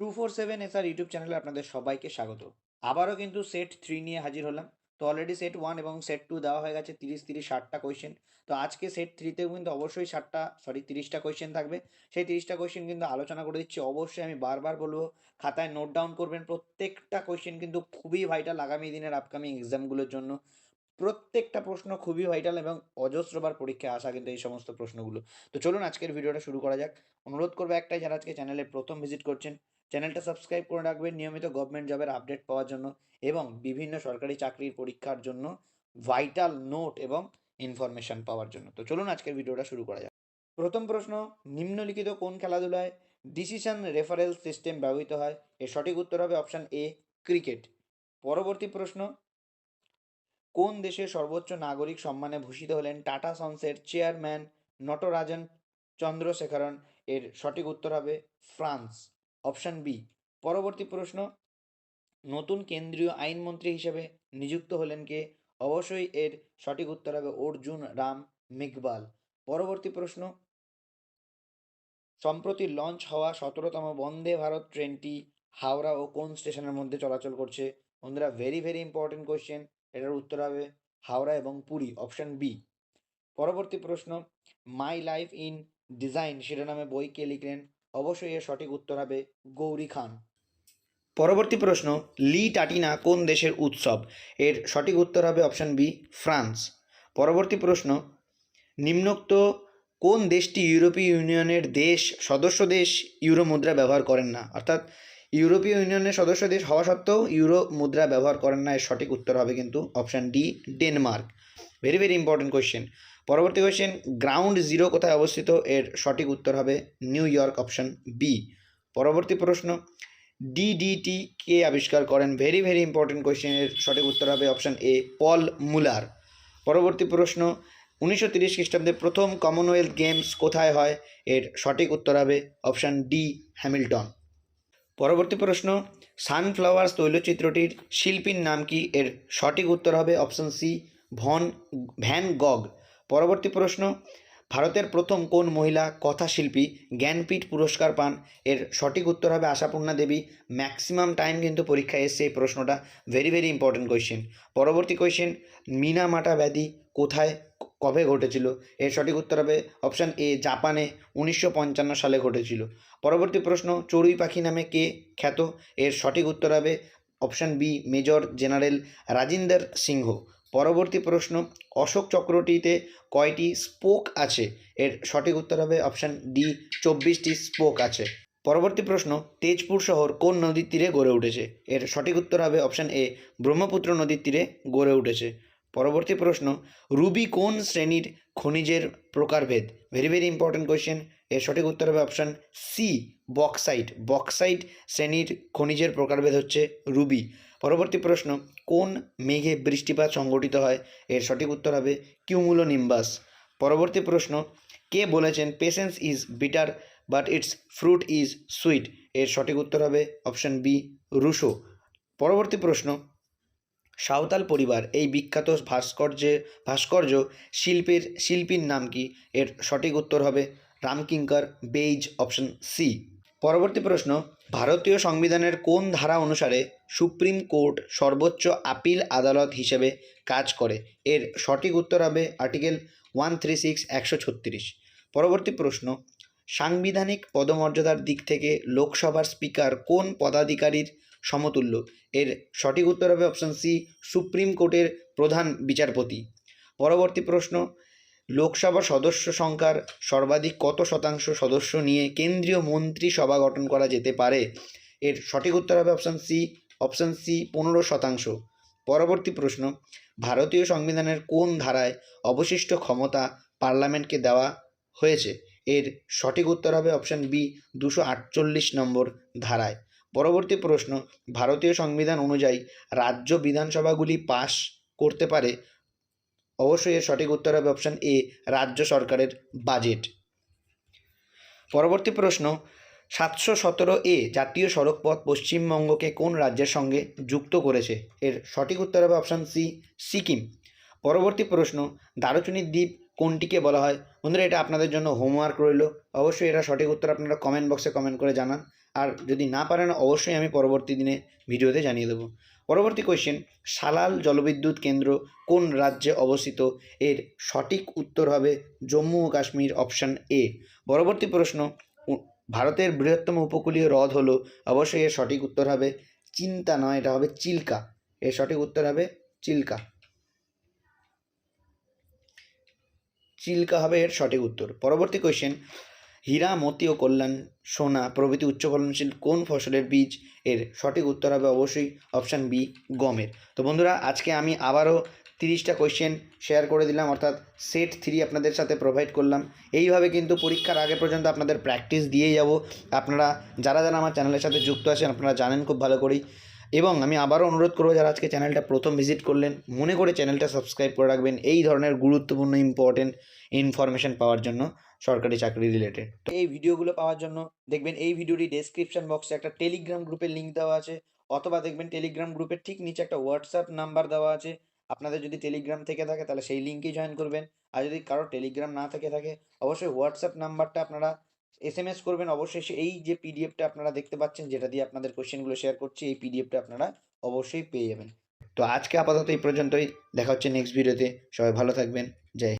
Two four seven SR YouTube চ্যানেলে আপনাদের সবাইকে স্বাগত। আবারও কিন্তু সেট থ্রি নিয়ে হাজির হলাম। তো অলরেডি সেট ওয়ান এবং সেট টু দেওয়া হয়ে গেছে তিরিশ তিরিশ, ষাটটা কোয়েশ্চেন তো আজকে সেট থ্রিতেও কিন্তু অবশ্যই ষাটটা সরি তিরিশটা কোয়েশ্চেন থাকবে। সেই তিরিশটা কোয়েশ্চেন কিন্তু আলোচনা করে দিচ্ছি। অবশ্যই আমি বারবার বলব, খাতায় নোট ডাউন করবেন। প্রত্যেকটা কোয়েশ্চেন কিন্তু খুবই ভাইটাল আগামী দিনের আপকামিং এক্সামগুলোর জন্য। প্রত্যেকটা প্রশ্ন খুবই ভাইটাল এবং অজস্রবার পরীক্ষায় আসা কিন্তু এই সমস্ত প্রশ্নগুলো। তো চলুন আজকের ভিডিওটা শুরু করা যাক। অনুরোধ করব একটাই, যারা আজকে চ্যানেলে প্রথম ভিজিট করছেন চ্যানেলটা সাবস্ক্রাইব করে রাখবেন। নিয়মিত গভর্নমেন্ট জবের আপডেট পাওয়ার জন্য এবং বিভিন্ন সরকারি চাকরির পরীক্ষার জন্য ভাইটাল নোট এবং ইনফরমেশন পাওয়ার জন্য। তো চলুন আজকের ভিডিওটা শুরু করা যাক। প্রথম প্রশ্ন, নিম্নলিখিত কোন খেলাধুলায় ডিসিশন রেফারেল সিস্টেম ব্যবহৃত হয়? এর সঠিক উত্তর হবে অপশান এ ক্রিকেট পরবর্তী প্রশ্ন, কোন দেশের সর্বোচ্চ নাগরিক সম্মানে ভূষিত হলেন টাটা সন্সের চেয়ারম্যান নটরাজন চন্দ্রশেখরন? এর সঠিক উত্তর হবে ফ্রান্স। অপশান বি, পরবর্তী প্রশ্ন, নতুন কেন্দ্রীয় আইনমন্ত্রী হিসেবে নিযুক্ত হলেন কে? অবশ্যই এর সঠিক উত্তর হবে অর্জুন রাম মেঘবাল পরবর্তী প্রশ্ন, সম্প্রতি লঞ্চ হওয়া সতেরোতম বন্দে ভারত ট্রেনটি হাওড়া ও কোন স্টেশনের মধ্যে চলাচল করছে? বন্ধুরা ভেরি ভেরি ইম্পর্টেন্ট কোয়েশ্চেন এটার উত্তর হবে হাওড়া এবং পুরী, অপশান বি। পরবর্তী প্রশ্ন মাই লাইফ ইন ডিজাইন শিরোনামে বই কে লিখলেন? অবশ্যই এর সঠিক উত্তর হবে গৌরী খান। পরবর্তী প্রশ্ন, লি টাটিনা কোন দেশের উৎসব? এর সঠিক উত্তর হবে অপশান বি, ফ্রান্স। পরবর্তী প্রশ্ন, নিম্নোক্ত কোন দেশটি ইউরোপীয় ইউনিয়নের দেশ, সদস্য দেশ ইউরো মুদ্রা ব্যবহার করেন না? অর্থাৎ, ইউরোপীয় ইউনিয়নের সদস্য দেশ হওয়া সত্ত্বেও ইউরো মুদ্রা ব্যবহার করেন না, এর সঠিক উত্তর হবে কিন্তু option D, Denmark. Very very important question পরবর্তী কোয়েশ্চেন গ্রাউন্ড জিরো কোথায় অবস্থিত? এর সঠিক উত্তর হবে নিউ ইয়র্ক অপশান বি পরবর্তী প্রশ্ন ডিডিটি কে আবিষ্কার করেন? ভেরি ভেরি ইম্পর্টেন্ট কোয়েশ্চেনের সঠিক উত্তর হবে অপশান এ পল মুলার পরবর্তী প্রশ্ন, উনিশশো তিরিশ খ্রিস্টাব্দে প্রথম কমনওয়েলথ গেমস কোথায় হয়? এর সঠিক উত্তর হবে অপশান ডি হ্যামিল্টন পরবর্তী প্রশ্ন সানফ্লাওয়ার্স তৈলচিত্রটির শিল্পীর নাম কি? এর সঠিক উত্তর হবে option C von van Gogh পরবর্তী প্রশ্ন, ভারতের প্রথম কোন মহিলা কথাশিল্পী জ্ঞানপীঠ পুরস্কার পান? এর সঠিক উত্তর হবে আশাপূর্ণা দেবী। ম্যাক্সিমাম টাইম কিন্তু পরীক্ষায় এসছে এই প্রশ্নটা। ভেরি ভেরি ইম্পর্টেন্ট কোয়েশ্চেন পরবর্তী কোয়েশ্চেন মিনামাটা ব্যাধি কোথায়, কবে ঘটেছিল? এর সঠিক উত্তর হবে অপশান এ জাপানে, উনিশশো পঞ্চান্ন সালে ঘটেছিল। পরবর্তী প্রশ্ন, চড়ুই পাখি নামে কে খ্যাত? এর সঠিক উত্তর হবে option B major general Rajinder Singh. পরবর্তী প্রশ্ন, অশোক চক্রটিতে কয়টি স্পোক আছে? এর সঠিক উত্তর হবে অপশান ডি চব্বিশটি স্পোক আছে। পরবর্তী প্রশ্ন, তেজপুর শহর কোন নদীর তীরে গড়ে উঠেছে? এর সঠিক উত্তর হবে অপশান এ ব্রহ্মপুত্র নদীর তীরে গড়ে উঠেছে। পরবর্তী প্রশ্ন, রুবি কোন শ্রেণির খনিজের প্রকারভেদ? ভেরি ভেরি ইম্পর্ট্যান্ট কোয়েশ্চেন এর সঠিক উত্তর হবে অপশান সি বক্সাইট বক্সাইট শ্রেণির খনিজের প্রকারভেদ হচ্ছে রুবি। পরবর্তী প্রশ্ন, কোন মেঘে বৃষ্টিপাত সংঘটিত হয়? এর সঠিক উত্তর হবে কিউমুলো নিম্বাস পরবর্তী প্রশ্ন, কে বলেছেন patience is bitter, but its fruit is sweet? এর সঠিক উত্তর হবে অপশান বি, রুশো। পরবর্তী প্রশ্ন, সাঁওতাল পরিবার, এই বিখ্যাত ভাস্কর্যে, ভাস্কর্য শিল্পের, শিল্পীর নাম কি? এর সঠিক উত্তর হবে রামকিঙ্কর বেইজ, অপশন সি। পরবর্তী প্রশ্ন ভারতীয় সংবিধানের কোন ধারা অনুসারে সুপ্রিম কোর্ট সর্বোচ্চ আপিল আদালত হিসেবে কাজ করে? এর সঠিক উত্তর হবে আর্টিকেল ওয়ান থ্রি সিক্স, একশো ছত্রিশ। পরবর্তী প্রশ্ন, সাংবিধানিক পদমর্যাদার দিক থেকে লোকসভার স্পিকার কোন পদাধিকারীর সমতুল্য? এর সঠিক উত্তর হবে অপশন সি, সুপ্রিম কোর্টের প্রধান বিচারপতি। পরবর্তী প্রশ্ন লোকসভা সদস্য সংখ্যার সর্বাধিক কত শতাংশ সদস্য নিয়ে কেন্দ্রীয় মন্ত্রিসভা গঠন করা যেতে পারে? এর সঠিক উত্তর হবে অপশন সি অপশন সি পনেরো শতাংশ। পরবর্তী প্রশ্ন, ভারতীয় সংবিধানের কোন ধারায় অবশিষ্ট ক্ষমতা পার্লামেন্টকে দেওয়া হয়েছে? এর সঠিক উত্তর হবে অপশন বি দুশো আটচল্লিশ নম্বর ধারায়। পরবর্তী প্রশ্ন, ভারতীয় সংবিধান অনুযায়ী রাজ্য বিধানসভাগুলি পাশ করতে পারে অবশ্যই এর সঠিক উত্তর হবে অপশান এ রাজ্য সরকারের বাজেট পরবর্তী প্রশ্ন, সাতশো সতেরো এ জাতীয় সড়কপথ পশ্চিমবঙ্গকে কোন রাজ্যের সঙ্গে যুক্ত করেছে? এর সঠিক উত্তর হবে অপশান সি সিকিম। পরবর্তী প্রশ্ন, দারুচিনির দ্বীপ কোনটিকে বলা হয়? বন্ধুরা, এটা আপনাদের জন্য হোমওয়ার্ক রইল। অবশ্যই এটা সঠিক উত্তর আপনারা কমেন্ট বক্সে কমেন্ট করে জানান। আর যদি না পারেন, অবশ্যই আমি পরবর্তী দিনে ভিডিওতে জানিয়ে দেবো। পরবর্তী কোয়েশ্চেন সালাল জলবিদ্যুৎ কেন্দ্র কোন রাজ্যে অবস্থিত? এর সঠিক উত্তর হবে জম্মু ও কাশ্মীর অপশান এ পরবর্তী প্রশ্ন ভারতের বৃহত্তম উপকূলীয় হ্রদ হলো, অবশ্যই এর সঠিক উত্তর হবে চিন্তা নয়, এটা হবে চিল্কা। এর সঠিক উত্তর হবে চিল্কা। চিল্কা হবে এর সঠিক উত্তর। পরবর্তী কোয়েশ্চেন হীরা, মতি ও কল্যাণ সোনা প্রভৃতি উচ্চ ফলনশীল কোন ফসলের বীজ? এর সঠিক উত্তর হবে অবশ্যই অপশান বি গমের। তো বন্ধুরা, আজকে আমি আবারও তিরিশটা কোয়েশ্চেন শেয়ার করে দিলাম, অর্থাৎ সেট থ্রি আপনাদের সাথে প্রোভাইড করলাম। এইভাবে কিন্তু পরীক্ষার আগে পর্যন্ত আপনাদের প্র্যাকটিস দিয়ে যাব। আপনারা, যারা যারা আমার চ্যানেলের সাথে যুক্ত আছেন, আপনারা জানেন খুব ভালো করেই। এবং আমি আবারও অনুরোধ করব, যারা আজকে চ্যানেলটা প্রথম ভিজিট করলেন, মনে করে চ্যানেলটা সাবস্ক্রাইব করে রাখবেন। এই ধরনের গুরুত্বপূর্ণ ইম্পর্টেন্ট ইনফরমেশন পাওয়ার জন্য সরকারি চাকরি রিলেটেড তো এই ভিডিওগুলো পাওয়ার জন্য দেখবেন, এই ভিডিওটি ডেসক্রিপশন বক্সে একটা টেলিগ্রাম গ্রুপের লিঙ্ক দেওয়া আছে, অথবা দেখবেন টেলিগ্রাম গ্রুপের ঠিক নিচে একটা হোয়াটসঅ্যাপ নাম্বার দেওয়া আছে। আপনাদের যদি টেলিগ্রাম থেকে থাকে, তাহলে সেই লিঙ্কেই জয়েন করবেন। আর যদি কারও টেলিগ্রাম না থেকে থাকে, অবশ্যই হোয়াটসঅ্যাপ নাম্বারটা আপনারা এস এম এস করবেন অবশ্যই সে- এই যে পিডিএফটা আপনারা দেখতে পাচ্ছেন, যেটা দিয়ে আপনাদের কোশ্চেনগুলো শেয়ার করছি, এই পিডিএফটা আপনারা অবশ্যই পেয়ে যাবেন। তো আজকে আপাতত এই পর্যন্তই। দেখা হচ্ছে নেক্সট ভিডিওতে সবাই ভালো থাকবেন। জয়।